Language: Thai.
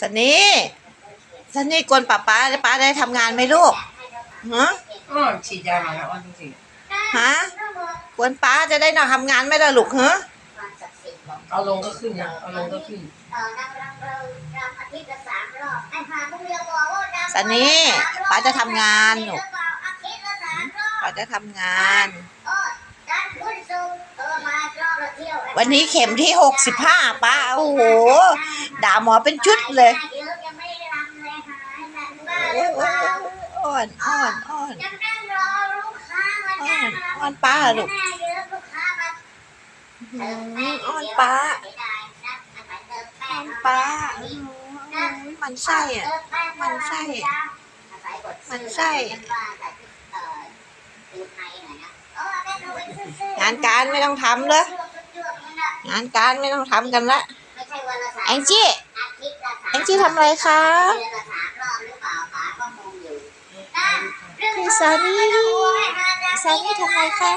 สนี่สนี่กวนป้าป้าป้าได้ทำงานไหมลูกฮะอ๋อฉีดยามาแล้วอ้อนดูสิฮะกวนป้าจะได้นอนทำงานไหมล่ะลูกฮะเอาลงก็ขึ้นนะเอาลงก็ขึ้นสนี่ป้าจะทำงานลูกป้าจะทำงาน วันนี้เข็มที่หกสิบห้าป้าโอ้โห ด่าหมอเป็นชุดเลยโอ้ยโอ้ยโอ้ยอ้อนอ้อนอ้อนยังนั่งรอลูกค้ามาอ้อจ้างนอ้อนป้าลูกแม่เยอะลูกค้ามาอืมอ้อนป้าอ้อนป้าอืมมันไส้อะมันไส้มันไส้งานการไม่ต้องทำเลยงานการไม่ต้องทำกันละ แองจี้แองจี้ทำอะไรคะพี่ซานี่ซานี่ทำอะไรคะ